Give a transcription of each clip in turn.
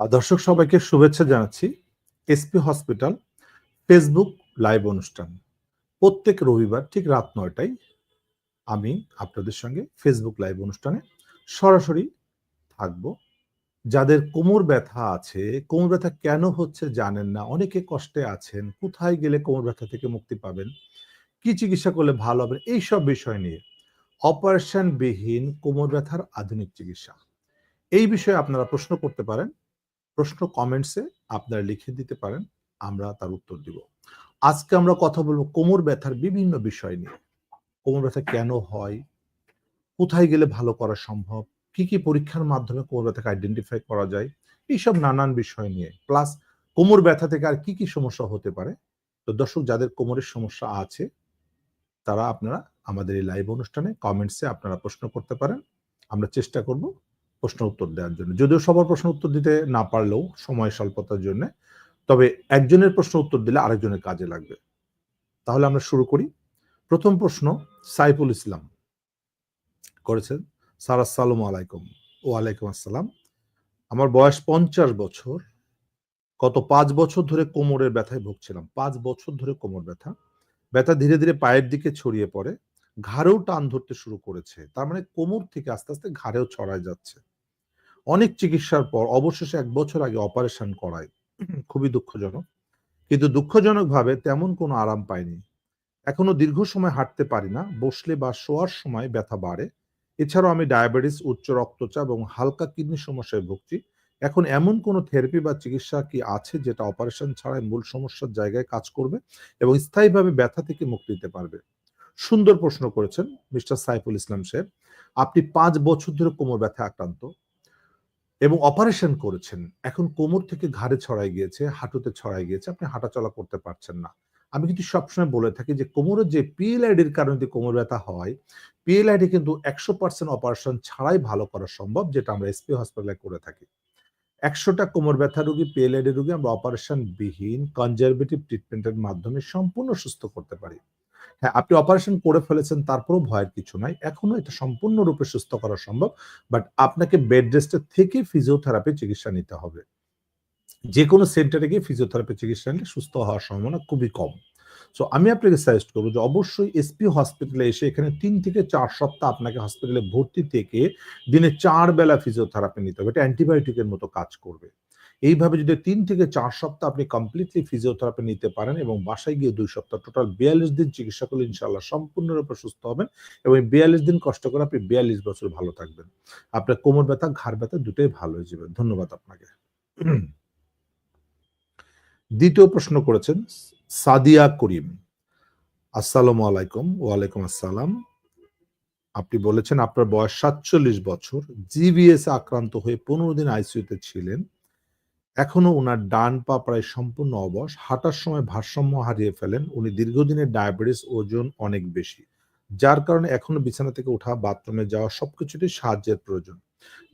দর্শক সবাইকে শুভেচ্ছা জানাচ্ছি এসপি হসপিটাল ফেসবুক লাইভ অনুষ্ঠান। প্রত্যেক রবিবার ঠিক রাত নয়টায় আমি আপনাদের সঙ্গে ফেসবুক লাইভ অনুষ্ঠানে সরাসরি থাকব। যাদের কোমর ব্যথা আছে, কোমর ব্যথা কেন হচ্ছে জানেন না, অনেকে কষ্টে আছেন, কোথায় গেলে কোমর ব্যথা থেকে মুক্তি পাবেন, কি চিকিৎসা করলে ভালো হবে, এইসব বিষয় নিয়ে অপারেশন বিহীন কোমর ব্যথার আধুনিক চিকিৎসা। এই বিষয়ে আপনারা প্রশ্ন করতে পারেন। প্রশ্ন কমেন্টসে আপনারা লিখে দিতে পারেন, আমরা তার উত্তর দিব। আজকে আমরা কথা বলব কোমর ব্যথার বিভিন্ন বিষয় নিয়ে। কোমর ব্যথা কেন হয়? কোথায় গেলে ভালো করা সম্ভব? কি কি পরীক্ষার মাধ্যমে কোমর ব্যথাকে আইডেন্টিফাই করা যায়? এইসব নানান বিষয় নিয়ে। প্লাস কোমর ব্যথা থেকে আর কি কি সমস্যা হতে পারে? তো দর্শক, যাদের কোমরের সমস্যা আছে, তারা আপনারা আমাদের এই লাইভ অনুষ্ঠানে কমেন্টসে আপনারা প্রশ্ন করতে পারেন। আমরা চেষ্টা করব প্রশ্ন উত্তর দেওয়ার জন্য। যদিও সবার প্রশ্ন উত্তর দিতে না পারলেও সময় স্বল্পতার জন্য, তবে একজনের প্রশ্ন উত্তর দিলে আরেকজনের কাজে লাগবে। তাহলে আমরা শুরু করি। প্রথম প্রশ্ন, সাইফুল ইসলাম করেছেন। স্যার, আসসালামু আলাইকুম। ও আলাইকুম আসসালাম। আমার বয়স পঞ্চাশ বছর। গত পাঁচ বছর ধরে কোমরের ব্যথায় ভুগছিলাম। পাঁচ বছর ধরে কোমর ব্যথা। ব্যথা ধীরে ধীরে পায়ের দিকে ছড়িয়ে পড়ে। ঘাড়েও টান ধরতে শুরু করেছে। তার মানে কোমর থেকে আস্তে আস্তে ঘাড়েও ছড়ায় যাচ্ছে। অনেক চিকিৎসার পর অবশেষে এক বছর আগে অপারেশন করায়। খুবই দুঃখজনক। কিন্তু দুঃখজনকভাবে তেমন কোনো আরাম পাইনি। এখনও দীর্ঘ সময় হাঁটতে পারি না, বসলে বা শোয়ার সময় ব্যথা বাড়ে। এছাড়াও আমি ডায়াবেটিস, উচ্চ রক্তচাপ এবং হালকা কিডনি সমস্যায় ভুগছি। এখন এমন কোনো থেরাপি বা চিকিৎসা কি আছে যেটা অপারেশন ছাড়াই মূল সমস্যার জায়গায় কাজ করবে এবং স্থায়ীভাবে ব্যথা থেকে মুক্তি দিতে পারবে? সুন্দর প্রশ্ন করেছেন মিস্টার সাইফুল ইসলাম সাহেব। আপনি পাঁচ বছর ধরে কোমর ব্যথা আক্রান্ত। এবং অপারেশন করেছেন। এখন কোমর থেকে ঘাড়ে ছড়াই গিয়েছে, হাঁটুতে ছড়াই গিয়েছে, আপনি হাঁটাচলা করতে পারছেন না। আমি কিন্তু সবসময় বলে থাকি যে কোমরের যে পিএলআইডির কারণে যদি কোমর ব্যথা হয় পিএলআইডি কিন্তু একশো পার্সেন্ট অপারেশন ছাড়াই ভালো করা সম্ভব, যেটা আমরা এসপি হসপিটালে করে থাকি। একশোটা কোমর ব্যথা রোগী পিএলআইডি রোগী আমরা অপারেশন বিহীন কনজারভেটিভ ট্রিটমেন্টের মাধ্যমে সম্পূর্ণ সুস্থ করতে পারি। হ্যাঁ আপনি অপারেশন করে ফেলেছেন, তারপরেও ভয়ের কিছু নাই। এখনও এটা সম্পূর্ণরূপে সুস্থ করা সম্ভব বাট আপনাকে বেড রেস্টের থেকে ফিজিওথেরাপি চিকিৎসা নিতে হবে। যে কোনো সেন্টারে গিয়ে ফিজিওথেরাপি চিকিৎসা নিলে সুস্থ হওয়ার সম্ভাবনা খুবই কম। সো আমি আপনাকে সাজেস্ট করব যে অবশ্যই এসপি হসপিটালে এসে এখানে তিন থেকে চার সপ্তাহ আপনাকে হসপিটালে ভর্তি থেকে দিনে চার বেলা ফিজিওথেরাপি নিতে হবে। এটা অ্যান্টিবায়োটিকের মতো কাজ করবে। এইভাবে যদি তিন থেকে চার সপ্তাহ আপনি কমপ্লিটলি ফিজিওথেরাপি নিতে পারেন এবং বাসায় গিয়ে দুই সপ্তাহ টোটাল বিয়াল্লিশ দিন চিকিৎসা করলে ইনশাল্লাহ সম্পূর্ণরূপে সুস্থ হবেন এবং বিয়াল্লিশ দিন কষ্ট করে আপনি বিয়াল্লিশ বছর ভালো থাকবেন। আপনার কোমর ব্যথা, ঘাড় ব্যথা দুটোই ভালো হয়ে যাবে। ধন্যবাদ আপনাকে। দ্বিতীয় প্রশ্ন করেছেন সাদিয়া করিম। আসসালামু আলাইকুম, ওয়ালাইকুম আসসালাম। আপনি বলেছেন আপনার বয়স সাতচল্লিশ বছর, জিবিএস আক্রান্ত হয়ে পনেরো দিন আইসিইউতে ছিলেন। এখনও ওনার ডান পা প্রায় সম্পূর্ণ অবশ। হাঁটার সময় ভারসাম্য হারিয়ে ফেলেন। উনি দীর্ঘদিনের ডায়াবেটিস ওজন অনেক বেশি, যার কারণে এখনও বিছানা থেকে ওঠা, বাথরুমে যাওয়া সবকিছুতে সাহায্যের প্রয়োজন।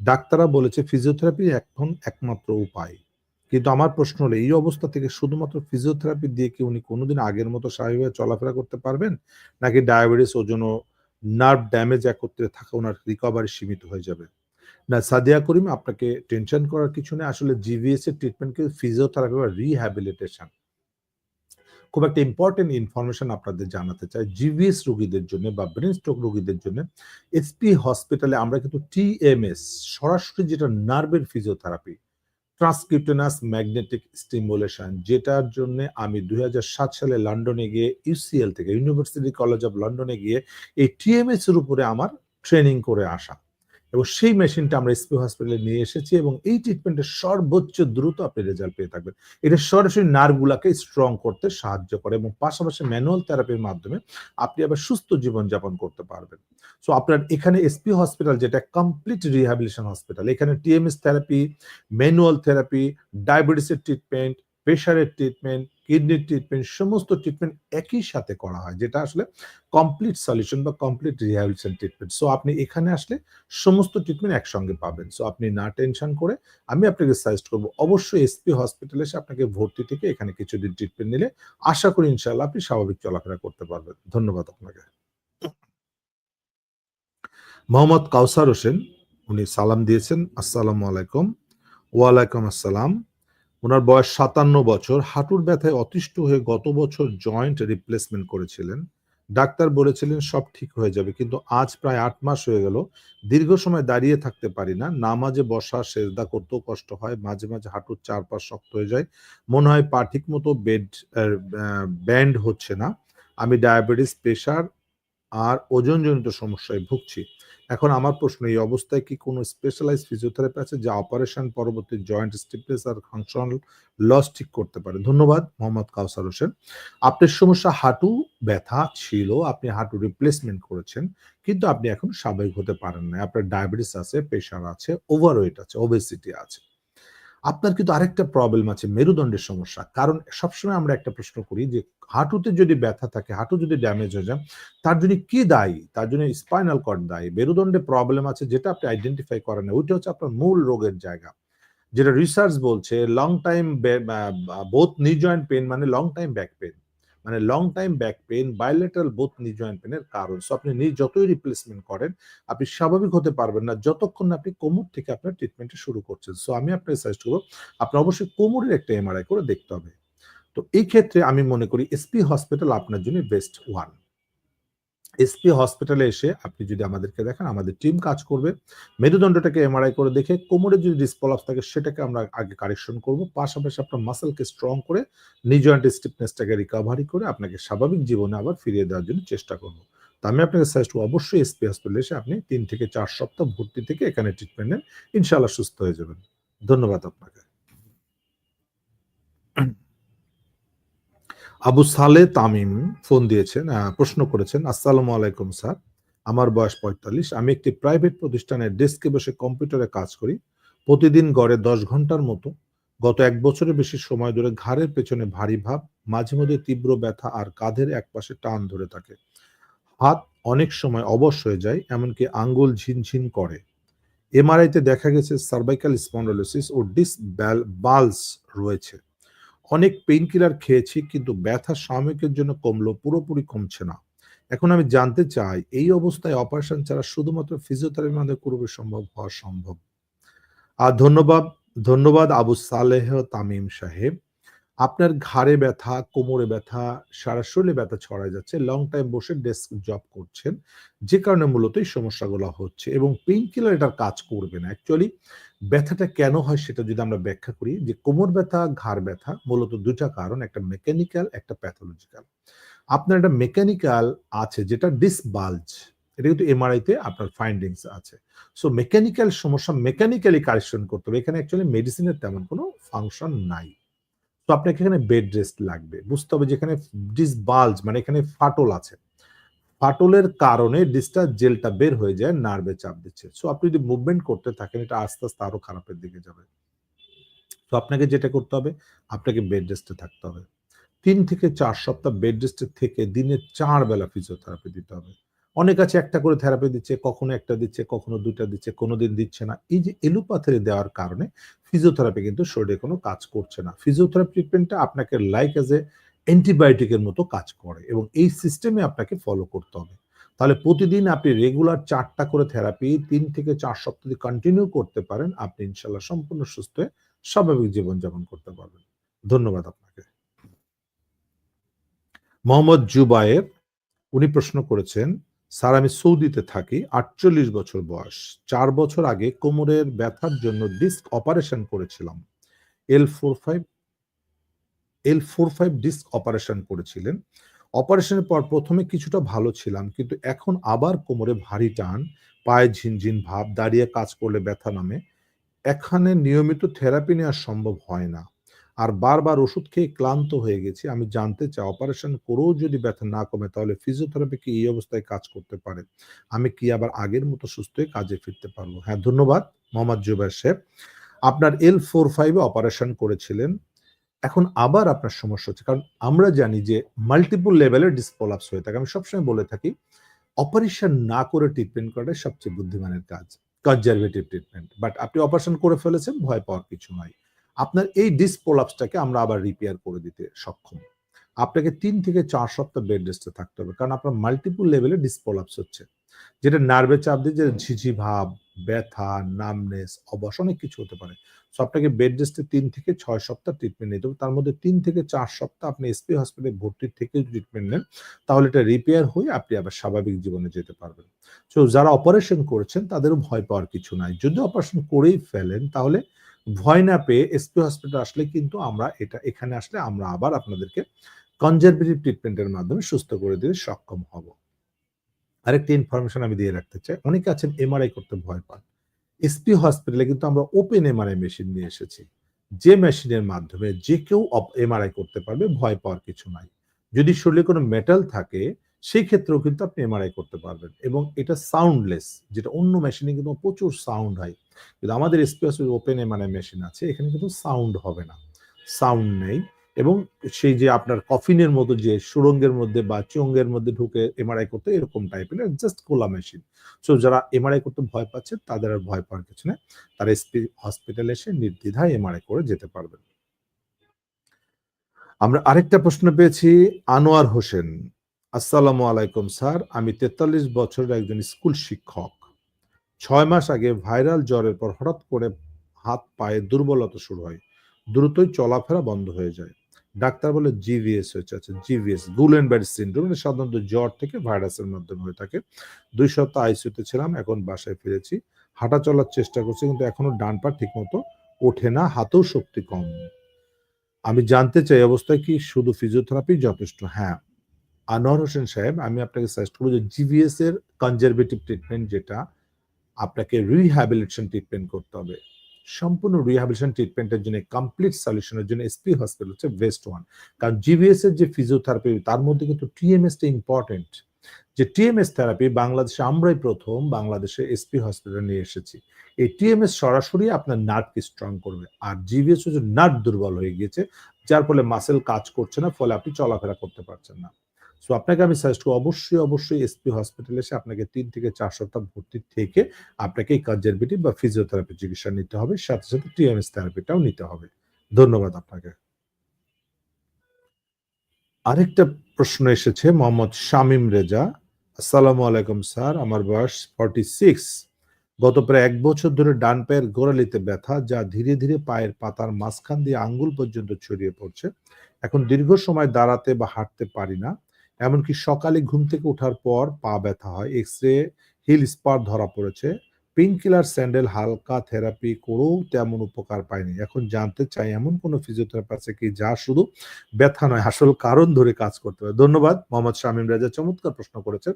ডাক্তাররা বলেছে, ফিজিওথেরাপি এখন একমাত্র উপায়। কিন্তু আমার প্রশ্ন হলো, এই অবস্থা থেকে শুধুমাত্র ফিজিওথেরাপি দিয়ে কি উনি কোনোদিন আগের মতো স্বাভাবিকভাবে চলাফেরা করতে পারবেন? নাকি ডায়াবেটিস ওজন ও নার্ভ ড্যামেজ একত্রে থাকা ওনার রিকভারি সীমিত হয়ে যাবে? না, সাদিয়া করিম, আপনাকে টেনশন করার কিছু নেই। আসলে জিভিএস এর ট্রিটমেন্ট কিন্তু ফিজিওথেরাপি বা রিহ্যাবিলিটেশন খুব একটা ইম্পর্টেন্ট ইনফরমেশন আপনাদের জানাতে চাই। জিভিএস রোগীদের জন্য বা ব্রেন স্ট্রোক রোগীদের জন্য এসপি হসপিটালে আমরা কিন্তু টিএমএস সরাসরি যেটা নার্ভের ফিজিওথেরাপি ট্রান্সক্রিপ্টেনাস ম্যাগনেটিক স্টিমুলেশন যেটার জন্য আমি দুই হাজার সাত সালে লন্ডনে গিয়ে ইউসিএল থেকে ইউনিভার্সিটি কলেজ অফ লন্ডনে গিয়ে এই টিএমএস এর উপরে আমার ট্রেনিং করে আসা। এবং সেই মেশিনটা আমরা এসপি হসপিটালে নিয়ে এসেছি এবং এই ট্রিটমেন্টের সর্বোচ্চ দ্রুত আপনি রেজাল্ট পেয়ে থাকবেন। এটা সরাসরি নার্ভগুলাকে স্ট্রং করতে সাহায্য করে এবং পাশাপাশি ম্যানুয়াল থেরাপির মাধ্যমে আপনি আবার সুস্থ জীবনযাপন করতে পারবেন। সো আপনার এখানে এসপি হসপিটাল যেটা কমপ্লিট রিহ্যাবিলিটেশন হসপিটাল এখানে টিএমএস থেরাপি ম্যানুয়াল থেরাপি ডায়াবেটিসের ট্রিটমেন্ট প্রেশারের ট্রিটমেন্ট কিডনির ট্রিটমেন্ট সমস্ত ট্রিটমেন্ট একই সাথে করা হয়, যেটা আসলে কমপ্লিট সলিউশন বা কমপ্লিট রিহ্যাবিলিটেশন ট্রিটমেন্ট সো আপনি এখানে আসলে সমস্ত ট্রিটমেন্ট একসঙ্গে পাবেন। সো আপনি না টেনশন করে আমি আপনাকে সাজেস্ট করব, অবশ্যই এসপি হসপিটালে এসে আপনাকে ভর্তি থেকে এখানে কিছুদিন ট্রিটমেন্ট নিলে আশা করি ইনশাল্লাহ আপনি স্বাভাবিক চলাফেরা করতে পারবেন। ধন্যবাদ আপনাকে। মোহাম্মদ কাউসার হোসেন, উনি সালাম দিয়েছেন। আসসালামু আলাইকুম। ওয়ালাইকুম আসসালাম। ওনার বয়স সাতান্ন বছর। হাঁটুর ব্যথায় অতিষ্ঠ হয়ে গত বছর জয়েন্ট রিপ্লেসমেন্ট করেছিলেন। ডাক্তার বলেছিলেন সব ঠিক হয়ে যাবে, কিন্তু আজ প্রায় আট মাস হয়ে গেল। দীর্ঘ সময় দাঁড়িয়ে থাকতে পারি না। নামাজে বসা, সেজদা করতেও কষ্ট হয়। মাঝে মাঝে হাঁটুর চারপাশ শক্ত হয়ে যায়। মনে হয় পা ঠিক মতো বেড ব্যান্ড হচ্ছে না। আমি ডায়াবেটিস, প্রেশার আর ওজনজনিত সমস্যায় ভুগছি। এখন আমার প্রশ্ন, এই অবস্থায় কি কোনো স্পেশালাইজ ফিজিওথেরাপি আছে যা অপারেশন পরবর্তী জয়েন্ট স্টিফনেস আর ফাংশনাল লস ঠিক করতে পারে? ধন্যবাদ, মোহাম্মদ কাউসার হোসেন। আপনার সমস্যা, হাঁটু ব্যথা ছিল, আপনি হাঁটু রিপ্লেসমেন্ট করেছেন, কিন্তু আপনি এখন স্বাভাবিক হতে পারেন না আপনার ডায়াবেটিস আছে প্রেশার আছে ওভারওয়েট আছে ওবেসিটি আছে। আপনার কিন্তু আরেকটা প্রবলেম আছে, মেরুদণ্ডের সমস্যা। কারণ সবসময় আমরা একটা প্রশ্ন করি যে, হাঁটুতে যদি ব্যথা থাকে, হাঁটু যদি ড্যামেজ হয়ে যায়, তার জন্য কি দায়ী? তার জন্য স্পাইনাল কর্ড দায়ী। মেরুদণ্ডে প্রবলেম আছে যেটা আপনি আইডেন্টিফাই করেন না। ওইটা হচ্ছে আপনার মূল রোগের জায়গা। যেটা রিসার্চ বলছে long time both knee joint pain মানে লং টাইম ব্যাক পেন মানে long time back pain bilateral both knee joint পেনের কারণ। সো আপনি নিজ যতই রিপ্লেসমেন্ট করেন, আপনি স্বাভাবিক হতে পারবেন না যতক্ষণ না আপনি কোমর থেকে আপনার ট্রিটমেন্টটা শুরু করছেন। সো আমি আপনাকে সাজেস্ট করব, আপনার অবশ্যই কোমরের একটা এমআরআই করে দেখতে হবে। তো, এই ক্ষেত্রে আমি মনে করি এসপি হসপিটাল আপনার জন্য বেস্ট ওয়ান এসপি হসপিটালে এসে আপনি যদি আমাদেরকে দেখেন, আমাদের টিম কাজ করবে। মেরুদণ্ডটাকে এমআরআই করে দেখে, কোমরে যদি ডিসপলাপ থাকে, সেটাকে আমরা আগে কারেকশন করব। পাশাপাশি আপনার মাসেলকে স্ট্রং করে নিজ জয়েন্ট স্টিফনেসটাকে রিকভারি করে আপনাকে স্বাভাবিক জীবনে আবার ফিরিয়ে দেওয়ার জন্য চেষ্টা করব। তো আমি আপনাকে সাজেস্ট অবশ্যই এসপি হসপিটালে এসে আপনি তিন থেকে চার সপ্তাহ ভর্তি থেকে এখানে ট্রিটমেন্ট নেন। ইনশাআল্লাহ সুস্থ হয়ে যাবেন। ধন্যবাদ আপনাকে। আবু সালে তামিম ফোন দিয়েছেন প্রশ্ন করেছেন, আসসালামু আলাইকুম স্যার, আমার বয়স পঁয়তাল্লিশ, আমি একটি প্রাইভেট প্রতিষ্ঠানের ডেস্কে বসে কম্পিউটারে কাজ করি। প্রতিদিন গড়ে দশ ঘণ্টার মতো। গত এক বছরের বেশি সময় ধরে ঘাড়ের পেছনে ভারী ভাব, মাঝে মধ্যে তীব্র ব্যথা আর কাঁধের এক পাশে টান ধরে থাকে। হাত অনেক সময় অবশ হয়ে যায়, এমনকি আঙ্গুল ঝিনঝিন করে। এমআরআইতে দেখা গেছে সার্ভাইকাল স্পন্ডোলোসিস ও ডিস বালস রয়েছে। অনেক পেইন কিলার খেয়েছি, কিন্তু ব্যথা সাময়িকের জন্য কমলো পুরোপুরি কমছে না। এখন আমি জানতে চাই, এই অবস্থায় অপারেশন ছাড়া শুধুমাত্র ফিজিওথেরাপির মধ্যে করবে সম্ভব হওয়া সম্ভব? আর ধন্যবাদ ধন্যবাদ আবু সালেহ তামিম সাহেব। আপনার ঘাড়ে ব্যথা, কোমরে ব্যথা, সারা শরীরে ব্যথা ছড়ায় যাচ্ছে লং টাইম বসে ডেস্ক জব করছেন, যে কারণে মূলত এই সমস্যাগুলো হচ্ছে এবং পেইন কিলার এটার কাজ করবে না। অ্যাকচুয়ালি ব্যথাটা কেন হয় সেটা যদি আমরা ব্যাখ্যা করি, যে কোমর ব্যথা, ঘাড় ব্যথা মূলত দুটা কারণ, একটা মেকানিক্যাল একটা প্যাথোলজিক্যাল আপনার একটা মেকানিক্যাল আছে যেটা ডিসবালজ এটা কিন্তু এমআরআইতে আপনার ফাইন্ডিংস আছে। সো মেকানিক্যাল সমস্যা মেকানিক্যালি কারেকশন করতে হবে। এখানে অ্যাকচুয়ালি মেডিসিনের তেমন কোনো ফাংশন নাই। তো আপনাকে এখানে বেড রেস্ট লাগবে। বুঝতে হবে যেখানে ডিসবালজ মানে এখানে ফাটল আছে। ফাটলের কারণে ডিসটা জেলটা বের হয়ে যায় নার্ভে চাপ দিচ্ছে। সো আপনি যদি মুভমেন্ট করতে থাকেন, এটা আস্তে আস্তে আরও খারাপের দিকে যাবে। তো আপনাকে যেটা করতে হবে, আপনাকে বেড রেস্টে থাকতে হবে। তিন থেকে চার সপ্তাহ বেড রেস্টে থেকে দিনে চার বেলা ফিজিওথেরাপি দিতে হবে। অনেক আছে একটা করে থেরাপি দিচ্ছে, কখনো একটা দিচ্ছে, কখনো দুটা দিচ্ছে কোনোদিন দিচ্ছে না। এই যে এলোপাথারি দেওয়ার কারণে ফিজিওথেরাপি কিন্তু শরীরে কোনো কাজ করছে না। ফিজিওথেরাপি ট্রিটমেন্টটা আপনাকে লাইক এজ এ অ্যান্টিবায়োটিকের মতো কাজ করে এবং এই সিস্টেমে আপনাকে ফলো করতে হবে। তাহলে প্রতিদিন আপনি রেগুলার চারটা করে থেরাপি তিন থেকে চার সপ্তাহ কন্টিনিউ করতে পারেন, আপনি ইনশাল্লাহ সম্পূর্ণ সুস্থ হয়ে স্বাভাবিক জীবনযাপন করতে পারবেন। ধন্যবাদ আপনাকে। মোহাম্মদ জুবায়ের, উনি প্রশ্ন করেছেন স্যার, আমি সৌদিতে থাকি, আটচল্লিশ বছর বয়স। চার বছর আগে কোমরের ব্যথার জন্য ডিস্ক অপারেশন করেছিলাম। L four five, L four five disc operation করেছিলেন। অপারেশনের পর প্রথমে কিছুটা ভালো ছিলাম, কিন্তু এখন আবার কোমরে ভারী টান, পায়ে ঝিনঝিন ভাব, দাঁড়িয়ে কাজ করলে ব্যথা নামে। এখানে নিয়মিত থেরাপি নেওয়া সম্ভব হয় না। আর বারবার ওষুধ খেয়ে ক্লান্ত হয়ে গেছি। আমি জানতে চাই অপারেশন করেও যদি ব্যথা না কমে, তাহলে ফিজিওথেরাপি কি এই অবস্থায় কাজ করতে পারে। আমি কি আবার আগের মতো সুস্থ হয়ে কাজে ফিরতে পারব? হ্যাঁ ধন্যবাদ। মোহাম্মদ জুবাইর সাহেব আপনার এল ফোর ফাইভে অপারেশন করেছিলেন। এখন আবার আপনার সমস্যা হচ্ছে। কারণ আমরা জানি যে মাল্টিপল লেভেলের ডিসপোলাপস হয়ে থাকে। আমি সবসময় বলে থাকি অপারেশন না করে ট্রিটমেন্ট করাটাই সবচেয়ে বুদ্ধিমানের কাজ। কনজারভেটিভ ট্রিটমেন্ট বাট আপনি অপারেশন করে ফেলেছেন, ভয় পাওয়ার কিছু নয়। আপনার এই ডিসপোলাপসটাকে আমরা আবার রিপেয়ার করে দিতে সক্ষম। আপনাকে তিন থেকে চার সপ্তাহ বেড রেস্টে থাকতে হবে, কারণ আপনার মাল্টিপুল লেভেলে ডিসপোলাপস হচ্ছে। যেটা নার্ভে চাপ দিয়ে যে ঝিঝি ভাব, ব্যথা নামনেস অবস অনেক কিছু হতে পারে। সো আপনাকে বেড রেস্টে তিন থেকে ছয় সপ্তাহ ট্রিটমেন্ট নিতে হবে। তার মধ্যে তিন থেকে চার সপ্তাহ আপনি এসপি হসপিটালে ভর্তির থেকে ট্রিটমেন্ট নেন, তাহলে এটা রিপেয়ার হয়ে আপনি আবার স্বাভাবিক জীবনে যেতে পারবেন। সো যারা অপারেশন করেছেন, তাদেরও ভয় পাওয়ার কিছু নাই। যদি অপারেশন করেই ফেলেন, তাহলে ভয় না পেয়ে এসপি হসপিটাল আসলে কিন্তু আমরা এটা, এখানে আসলে আমরা আবার আপনাদেরকে কনজারভেটিভ ট্রিটমেন্টের মাধ্যমে সুস্থ করে দিতে সক্ষম হব। আরেকটি ইনফরমেশন আমি দিয়ে রাখতে চাই। অনেকে আছেন এমআরআই করতে ভয় পান। এসপি হসপিটালে কিন্তু আমরা ওপেন এমআরআই মেশিন নিয়ে এসেছি। যে মেশিনের মাধ্যমে যে কেউ এমআরআই করতে পারবে, ভয় পাওয়ার কিছু নাই। যদি শরীরে কোনো মেটাল থাকে সেই ক্ষেত্রেও কিন্তু আপনি এমআরআই করতে পারবেন এবং এটা সাউন্ডলেস যেটা অন্য মেশিনে কিন্তু প্রচুর সাউন্ড হয়। কিন্তু আমাদের হসপিটাল ওপেন এমআরআই মেশিন আছে, এখানে কিন্তু সাউন্ড হবে না। সাউন্ড নেই এবং সেই যে আপনার কফিনের মতো যে সুরঙ্গের মধ্যে বা চঙ্গের মধ্যে ঢুকে এমআরআই করতে এরকম টাইপের জাস্ট খোলা মেশিন সো যারা এমআরআই করতে ভয় পাচ্ছে, তাদের আর ভয় পাওয়ার কিছু নেই। তারা হসপিটালে এসে নির্দ্বিধায় এমআরআই করে যেতে পারবেন। আমরা আরেকটা প্রশ্ন পেয়েছি, আনোয়ার হোসেন। আসসালামু আলাইকুম, স্যার। আমি তেতাল্লিশ বছরের একজন স্কুল শিক্ষক। ছয় মাস আগে ভাইরাল জ্বরের পর হঠাৎ করে হাত পায়ে দুর্বলতা শুরু হয়। দ্রুতই চলাফেরা বন্ধ হয়ে যায়। ডাক্তার বলে জিভিএস হয়েছে। আচ্ছা জিভিএস গুলেন ব্যাড সিন্ড্রোম মানে সাধারণত জ্বর থেকে ভাইরাসের মাধ্যমে হয়ে থাকে। দুই সপ্তাহ আইসিউতে ছিলাম, এখন বাসায় ফিরেছি। হাঁটা চলার চেষ্টা করছি, কিন্তু এখনও ডান পা ঠিক মতো ওঠে না, হাতেও শক্তি কম। আমি জানতে চাই অবস্থায় কি শুধু ফিজিওথেরাপি যথেষ্ট? হ্যাঁ। আনোয়ার হোসেন সাহেব, আমি আপনাকে সাজেস্ট করব যে জিভিএস এর কনজারভেটিভ ট্রিটমেন্ট যেটা, আপনাকে রিহ্যাবিলিটেশন ট্রিটমেন্ট করতে হবে। সম্পূর্ণ রিহাবিলিটেশন ট্রিটমেন্টের জন্য কমপ্লিট সলিউশনের জন্য এসপি হসপিটাল হচ্ছে বেস্ট ওয়ান কারণ জিভিএস এর যে ফিজিওথেরাপি তার মধ্যে কিন্তু টিএমএসটা ইম্পর্টেন্ট যে টিএমএস থেরাপি বাংলাদেশে আমরাই প্রথম, বাংলাদেশে এসপি হসপিটাল নিয়ে এসেছি। এই টিএমএস সরাসরি আপনার নার্ভকে স্ট্রং করবে। আর জিভিএস হচ্ছে নার্ভ দুর্বল হয়ে গিয়েছে, যার ফলে মাসেল কাজ করছে না, ফলে আপনি চলাফেরা করতে পারছেন না। সো আপনাকে আমি সাজেস্ট করব, অবশ্যই অবশ্যই এসপি হসপিটালে এসে আপনাকে তিন থেকে চার সপ্তাহ ভর্তি থেকে আপনাকে এই কনজারভেটিভ বা ফিজিওথেরাপি চিকিৎসা নিতে হবে, সাথে সাথে টিএমএস থেরাপিটাও নিতে হবে। ধন্যবাদ আপনাকে। আরেকটা প্রশ্ন এসেছে, মোহাম্মদ শামিম রেজা। আসসালামু আলাইকুম স্যার, আমার বয়স ফর্টি সিক্স গত প্রায় এক বছর ধরে ডান পায়ের গোড়ালিতে ব্যথা, যা ধীরে ধীরে পায়ের পাতার মাঝখান দিয়ে আঙ্গুল পর্যন্ত ছড়িয়ে পড়ছে। এখন দীর্ঘ সময় দাঁড়াতে বা হাঁটতে পারি না। এমনকি সকালে ঘুম থেকে ওঠার পর পা ব্যথা হয় এক্স রে হিল স্পার ধরা পড়েছে। কিলার স্যান্ডেল হালকা থেরাপি করেও তেমন উপকার পায়নি। এখন জানতে চাই, এমন কোন ফিজিওথেরাপি আছে কি যা শুধু ব্যথা নয়, আসল কারণ ধরে কাজ করতে পারে? ধন্যবাদ। মোহাম্মদ শামীম রাজা চমৎকার প্রশ্ন করেছে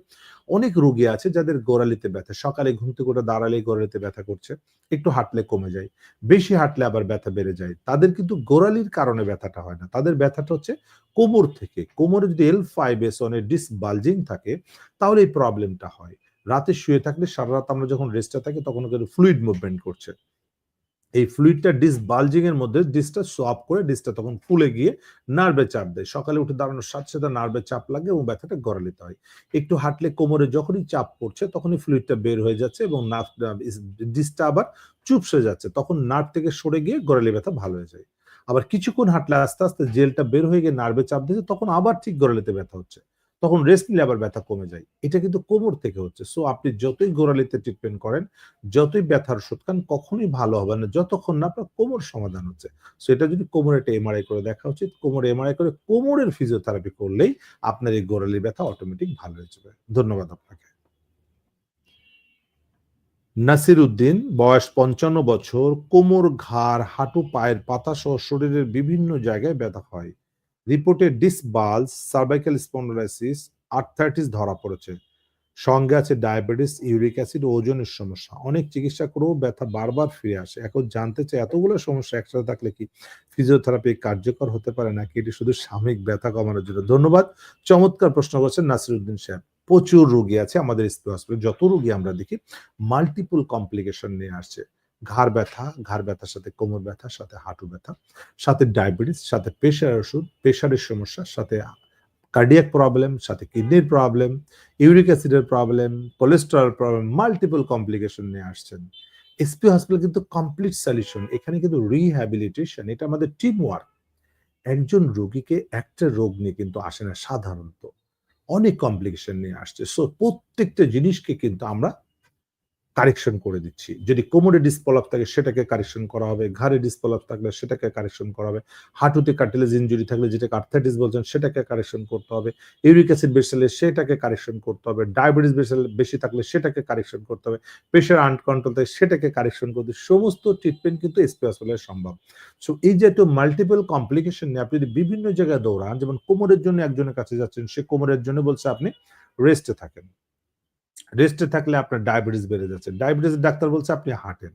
অনেক রুগী আছে যাদের গোড়ালিতে ব্যথা, সকালে ঘুম থেকে ওটা দাঁড়ালেই গোড়ালিতে ব্যথা করছে, একটু হাঁটলে কমে যায়, বেশি হাঁটলে আবার ব্যথা বেড়ে যায়। তাদের কিন্তু গোড়ালির কারণে ব্যথাটা হয় না। তাদের ব্যথাটা হচ্ছে কোমর থেকে। কোমরে যদি এল ফাইভ এস অনেক ডিস বালজিং থাকে, তাহলে এই প্রবলেমটা হয়। রাতে শুয়ে থাকলে সারা রাত আমরা যখন রেস্টে থাকি, তখন কিন্তু ফ্লুইড মুভমেন্ট করছে। এই ফ্লুইডটা ডিস বালজিং এর মধ্যে ডিসটা সোয়াপ করে ডিসটা তখন ফুলে গিয়ে নার্ভে চাপ দেয়। সকালে উঠে দাঁড়ানোর সাথে সাথে নার্ভে চাপ লাগে এবং ব্যথাটা গড়ালিতে হয়। একটু হাঁটলে কোমরে যখনই চাপ পড়ছে, তখনই ফ্লুইডটা বের হয়ে যাচ্ছে এবং নার্ভ ডিসটা আবার চুপসে যাচ্ছে। তখন নার্ভ থেকে সরে গিয়ে গড়ালি ব্যথা ভালো হয়ে যায়। আবার কিছুক্ষণ হাঁটলে আস্তে আস্তে জেলটা বের হয়ে গিয়ে নার্ভে চাপ দিচ্ছে তখন আবার ঠিক গড়ালিতে ব্যথা হচ্ছে। তখন রেস্ট নিলে আবার ব্যথা কমে যায়। এটা কিন্তু কোমর থেকে হচ্ছে। সো আপনি যতই গোড়ালিতে ট্রিটমেন্ট করেন, যতই ব্যথার ওষুধ খান, কখনোই ভালো হবে না। যতক্ষণ না আপনার কোমর সমাধান হচ্ছে। সো এটা যদি কোমরে একটা এমআরআই করে দেখা উচিত। কোমরে এমআরআই করে কোমরের ফিজিওথেরাপি করলেই আপনার এই গোড়ালি ব্যথা অটোমেটিক ভালো হয়ে যাবে। ধন্যবাদ আপনাকে। নাসির উদ্দিন বয়স পঞ্চান্ন বছর, কোমর ঘাড়, হাঁটু, পায়ের পাতা সহ শরীরের বিভিন্ন জায়গায় ব্যথা হয়। রিপোর্টে ডিসবালস সার্ভাইকাল স্পন্ডোলাইসিস আর্থাইটিস ধরা পড়েছে। সঙ্গে আছে ডায়াবেটিস, ইউরিক অ্যাসিড, ওজনের সমস্যা। অনেক চিকিৎসা করেও ব্যথা বারবার ফিরে আসে। এখন জানতে চাই, এতগুলো সমস্যা একসাথে থাকলে কি ফিজিওথেরাপি কার্যকর হতে পারে, নাকি এটি শুধু সাময়িক ব্যথা কমানোর জন্য? ধন্যবাদ। চমৎকার প্রশ্ন করছেন নাসিরুদ্দিন সাহেব। প্রচুর রোগী আছে আমাদের স্পি যত রোগী আমরা দেখি মাল্টিপল কমপ্লিকেশন নিয়ে আসছে। ঘাড় ব্যথা, ঘাড় ব্যথার সাথে কোমর ব্যথা, সাথে হাঁটু ব্যথা, সাথে ডায়াবেটিস সাথে প্রেশার ওষুধ প্রেশারের সমস্যা, সাথে কার্ডিয়াক প্রবলেম সাথে কিডনির প্রবলেম ইউরিক অ্যাসিডের problem cholesterol problem multiple complication নিয়ে আসছেন। এসপি হসপিটাল কিন্তু কমপ্লিট সলিউশন এখানে কিন্তু রিহ্যাবিলিটেশন এটা আমাদের টিম ওয়ার্ক একজন রোগীকে একটা রোগ নিয়ে কিন্তু আসে না সাধারণত। অনেক কমপ্লিকেশন নিয়ে আসছে। সো প্রত্যেকটা জিনিসকে কিন্তু আমরা কারেকশন করে দিচ্ছি। যদি কোমরে ডিসপলাপ থাকে, সেটাকে কারেকশন করা হবে। ঘাড়ে ডিসপলাপ থাকলে সেটাকে কারেকশন করা হবে। হাঁটুতে কার্টিলেজ ইঞ্জুরি থাকলে, যেটাকে আর্থাইটিস বলছেন, সেটাকে কারেকশন করতে হবে। ইউরিক অ্যাসিড বেশি থাকলে সেটাকে কারেকশন করতে হবে। ডায়াবেটিস বেশি বেশি থাকলে সেটাকে কারেকশন করতে হবে। প্রেশার আনকন্ট্রোল থাকে সেটাকে কারেকশন করতে সমস্ত ট্রিটমেন্ট কিন্তু এসপি সম্ভব। সো এই যে একটু মাল্টিপল কমপ্লিকেশন নিয়ে আপনি যদি বিভিন্ন জায়গায় দৌড়ান, যেমন কোমরের জন্য একজনের কাছে যাচ্ছেন, সে কোমরের জন্য বলছে আপনি রেস্টে থাকেন। রেস্টে থাকলে আপনার ডায়াবেটিস বেড়ে যাচ্ছে। ডায়াবেটিস ডাক্তার বলছে, আপনি হাঁটেন।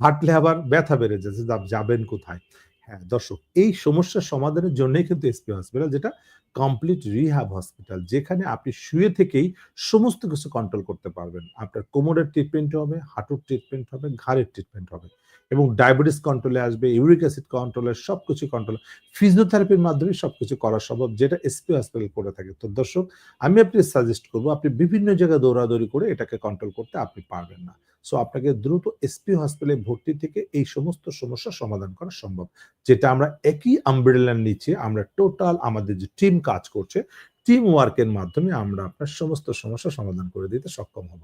হাঁটলে আবার ব্যথা বেড়ে যাচ্ছে যাবেন কোথায়? হ্যাঁ দর্শক, এই সমস্যার সমাধানের জন্যই কিন্তু এসপি হসপিটাল যেটা কমপ্লিট রিহাব হসপিটাল যেখানে আপনি শুয়ে থেকেই সমস্ত কিছু কন্ট্রোল করতে পারবেন। আপনার কোমরের ট্রিটমেন্ট হবে, হাঁটুর ট্রিটমেন্ট হবে, ঘাড়ের ট্রিটমেন্ট হবে। এবং ডায়াবেটিস কন্ট্রোলে আসবে ইউরিক অ্যাসিড কন্ট্রোলে সব কিছু কন্ট্রোল ফিজিওথেরাপির মাধ্যমে সব কিছু করা সম্ভব, যেটা এসপি হসপিটাল করে থাকে। তো দর্শক, আমি আপনি সাজেস্ট করব, আপনি বিভিন্ন জায়গায় দৌড়াদৌড়ি করে এটাকে কন্ট্রোল করতে আপনি পারবেন না। সো আপনাকে দ্রুত এসপি হসপিটালে ভর্তি থেকে এই সমস্ত সমস্যা সমাধান করা সম্ভব, যেটা আমরা একই আমব্রেলার নিচে আমরা টোটাল আমাদের যে টিম কাজ করছে টিম ওয়ার্কের মাধ্যমে আমরা আপনার সমস্ত সমস্যা সমাধান করে দিতে সক্ষম হব।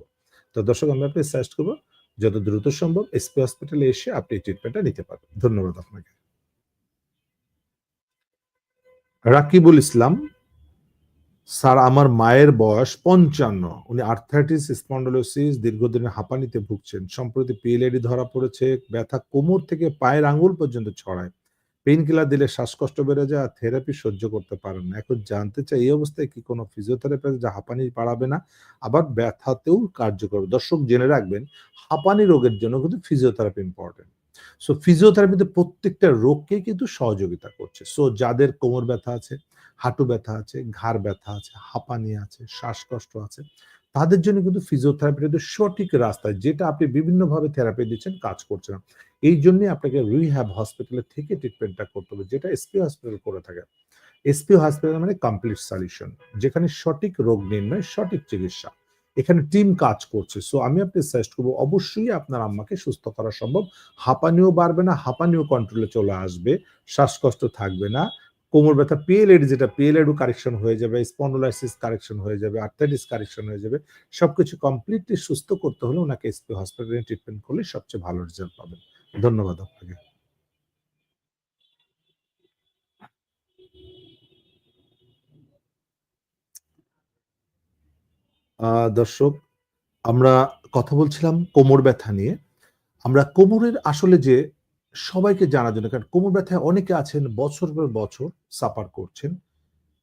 তো দর্শক, আমি আপনি সাজেস্ট করব যত দ্রুত সম্ভব এসপি হসপিটালে এসে আপনি ট্রিটমেন্টটা নিতে পারবেন। ধন্যবাদ আপনাকে। রাকিবুল ইসলাম, স্যার, আমার মায়ের বয়স পঞ্চান্ন। উনি আর্থাইটিস স্পন্ডলোসিস দীর্ঘদিনের হাঁপানিতে ভুগছেন। সম্প্রতি পিএলএডি ধরা পড়েছে, ব্যথা কোমর থেকে পায়ের আঙুল পর্যন্ত ছড়ায়। পেইন কিলার দিলে শ্বাসকষ্ট বেড়ে যায় আর থেরাপি সহ্য করতে পারেন না। এখন জানতে চাই, এই অবস্থায় কি কোনো ফিজিওথেরাপি যা হাঁপানি বাড়াবে না? আবার ব্যথাতেও কার্যকর? দর্শক, জেনে রাখবেন, হাঁপানি রোগের জন্য কিন্তু ফিজিওথেরাপি ইম্পর্টেন্ট সো ফিজিওথেরাপিতে প্রত্যেকটা রোগকে কিন্তু সহযোগিতা করছে। সো যাদের কোমর ব্যথা আছে, হাঁটু ব্যথা আছে, ঘাড় ব্যথা আছে, হাঁপানি আছে, শ্বাসকষ্ট আছে, তাদের জন্য কিন্তু ফিজিওথেরাপিটা কিন্তু সঠিক রাস্তায়, যেটা আপনি বিভিন্নভাবে থেরাপি দিচ্ছেন, কাজ করছে না। এই জন্য আপনাকে রিহ্যাব হসপিটালে থেকে ট্রিটমেন্টটা করতে হবে, যেটা এসপি হসপিটাল করে থাকে। এসপি হসপিটাল মানে কমপ্লিট সলিউশন যেখানে সঠিক রোগ নির্ণয়, সঠিক চিকিৎসা। এখানে টিম কাজ করছে। সো আমি আপনি সাজেস্ট করব, অবশ্যই আপনার আম্মাকে সুস্থ করা সম্ভব। হাঁপানিও বাড়বে না, হাঁপানিও কন্ট্রোলে চলে আসবে, শ্বাসকষ্ট থাকবে না। কোমর ব্যথা পিএলএড যেটা পিএলএডও কারেকশন হয়ে যাবে স্পন্ডোলাইসিস কারেকশন হয়ে যাবে আর্থাইটিস কারেকশন হয়ে যাবে। সবকিছু কমপ্লিটলি সুস্থ করতে হলে ওনাকে এসপি হসপিটালে ট্রিটমেন্ট করলে সবচেয়ে ভালো রেজাল্ট পাবেন। ধন্যবাদ আপনাকে। দর্শক, আমরা কথা বলছিলাম কোমর ব্যথা নিয়ে। আমরা কোমরের আসলে যে সবাইকে জানার জন্য, কারণ কোমর ব্যথায় অনেকে আছেন, বছর পর বছর সাফার করছেন,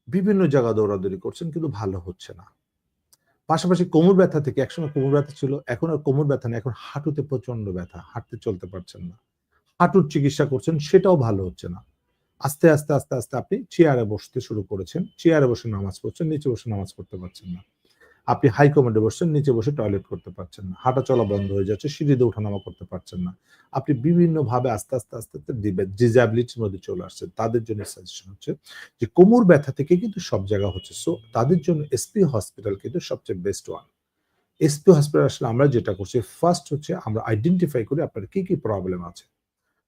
বিভিন্ন জায়গা দৌড়াদৌড়ি করছেন, কিন্তু ভালো হচ্ছে না। পাশাপাশি কোমর ব্যথা থেকে একসময় কোমর ব্যথা ছিল, এখন আর কোমর ব্যথা না এখন হাঁটুতে প্রচণ্ড ব্যথা, হাঁটতে চলতে পারছেন না। হাঁটুর চিকিৎসা করছেন, সেটাও ভালো হচ্ছে না। আস্তে আস্তে আস্তে আস্তে আপনি চেয়ারে বসতে শুরু করেছেন, চেয়ারে বসে নামাজ পড়ছেন, নিচে বসে নামাজ পড়তে পারছেন না। আপনি হাই কমান্ডে বসছেন, নিচে বসে টয়লেট করতে পারছেন না। হাঁটা চলা বন্ধ হয়ে যাচ্ছে, সিঁড়িতে ওঠানামা করতে পারছেন না। আপনি বিভিন্ন ভাবে আস্তে আস্তে আস্তে আস্তে ডিজাবিলিটির মধ্যে চলে আসছেন। তাদের জন্য সাজেশন হচ্ছে যে কোমর ব্যথা থেকে কিন্তু সব জায়গা হচ্ছে। সো তাদের জন্য এসপি হসপিটাল কিন্তু সবচেয়ে বেস্ট ওয়ান এসপি হসপিটাল আসলে আমরা যেটা করছি ফার্স্ট হচ্ছে আমরা আইডেন্টিফাই করি আপনার কি কি প্রবলেম আছে।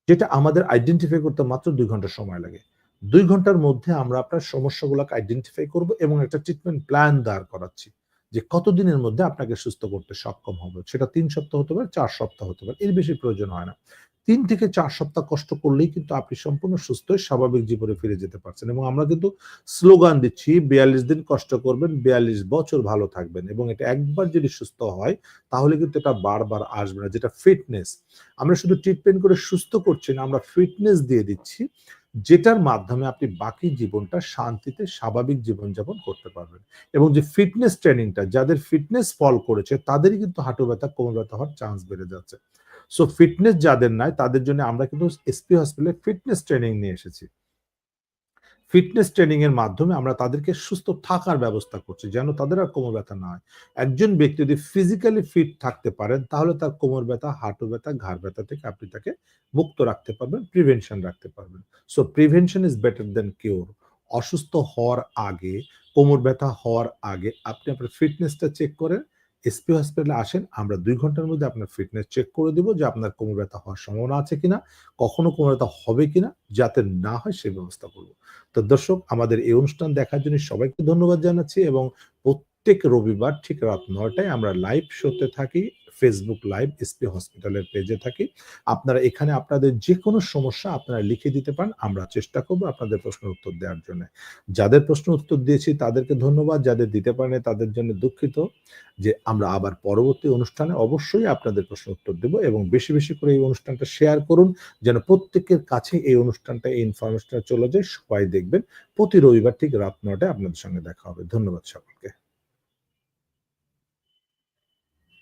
যেটা আমাদের আইডেন্টিফাই করতে মাত্র দুই ঘণ্টা সময় লাগে। দুই ঘণ্টার মধ্যে আমরা আপনার সমস্যাগুলোকে আইডেন্টিফাই করব এবং একটা ট্রিটমেন্ট প্ল্যান দাঁড় করাচ্ছি। যে কতদিনের মধ্যে আপনাকে সুস্থ করতে সক্ষম হবে। সেটা তিন সপ্তাহ হতে পারে, চার সপ্তাহ হতে পারে, এর বেশি প্রয়োজন হয় না। তিন থেকে চার সপ্তাহ কষ্ট করলেই কিন্তু আপনি সম্পূর্ণ সুস্থ স্বাভাবিক জীবনে ফিরে যেতে পারছেন এবং আমরা কিন্তু স্লোগান দিচ্ছি, বিয়াল্লিশ দিন কষ্ট করবেন, বিয়াল্লিশ বছর ভালো থাকবেন এবং এটা একবার যদি সুস্থ হয়, তাহলে কিন্তু এটা বারবার আসবে না, যেটা ফিটনেস আমরা শুধু ট্রিটমেন্ট করে সুস্থ করছি না, আমরা ফিটনেস দিয়ে দিচ্ছি। যেটার মাধ্যমে আপনি বাকি জীবনটা শান্তিতে স্বাভাবিক জীবনযাপন করতে পারবেন। এবং যে ফিটনেস ট্রেনিংটা, যাদের ফিটনেস ফল করেছে, তাদেরই কিন্তু হাঁটু ব্যথা, কোমর ব্যথা হওয়ার চান্স বেড়ে যাচ্ছে। সো ফিটনেস যাদের নাই, তাদের জন্য আমরা কিন্তু এসপি হসপিটালে ফিটনেস ট্রেনিং নিয়ে এসেছি। ফিটনেস ট্রেনিং এর মাধ্যমে আমরা তাদেরকে সুস্থ থাকার ব্যবস্থা করছি, যেন তাদের আর কোমর ব্যথা না হয়। একজন ব্যক্তি যদি ফিজিক্যালি ফিট থাকতে পারেন, তাহলে তার কোমর ব্যথা, হাঁটু ব্যথা, ঘাড় ব্যথা থেকে আপনি তাকে মুক্ত রাখতে পারবেন প্রিভেনশন রাখতে পারবেন। So prevention is better than cure অসুস্থ হওয়ার আগে, কোমর ব্যথা হওয়ার আগে আপনি আপনার ফিটনেসটা চেক করেন এসপি হসপিটালে আসেন, আমরা দুই ঘণ্টার মধ্যে আপনার ফিটনেস চেক করে দেবো যে আপনার কোমর ব্যথা হওয়ার সম্ভাবনা আছে কিনা, কখনো কোমর ব্যথা হবে কিনা, যাতে না হয় সে ব্যবস্থা করব। তো দর্শক, আমাদের এই অনুষ্ঠান দেখার জন্য সবাইকে ধন্যবাদ জানাচ্ছি এবং প্রত্যেক রবিবার ঠিক রাত নয়টায় আমরা লাইভ শোতে থাকি। ফেসবুক লাইভ এসপি হসপিটালের পেজে থাকি। আপনারা এখানে আপনাদের যে কোনো সমস্যা আপনারা লিখে দিতে পারেন, আমরা চেষ্টা করব আপনাদের প্রশ্নের উত্তর দেওয়ার জন্য। যাদের প্রশ্ন উত্তর দিয়েছি, তাদেরকে ধন্যবাদ। যাদের দিতে পারেনি, তাদের জন্য দুঃখিত যে আমরা আবার পরবর্তী অনুষ্ঠানে অবশ্যই আপনাদের প্রশ্ন উত্তর দেব এবং বেশি বেশি করে এই অনুষ্ঠানটা শেয়ার করুন, যেন প্রত্যেকের কাছে এই অনুষ্ঠানটা, এই ইনফরমেশনটা চলে যায়। সবাই দেখবেন। প্রতি রবিবার ঠিক রাত নটায় আপনাদের সঙ্গে দেখা হবে। ধন্যবাদ সকলকে।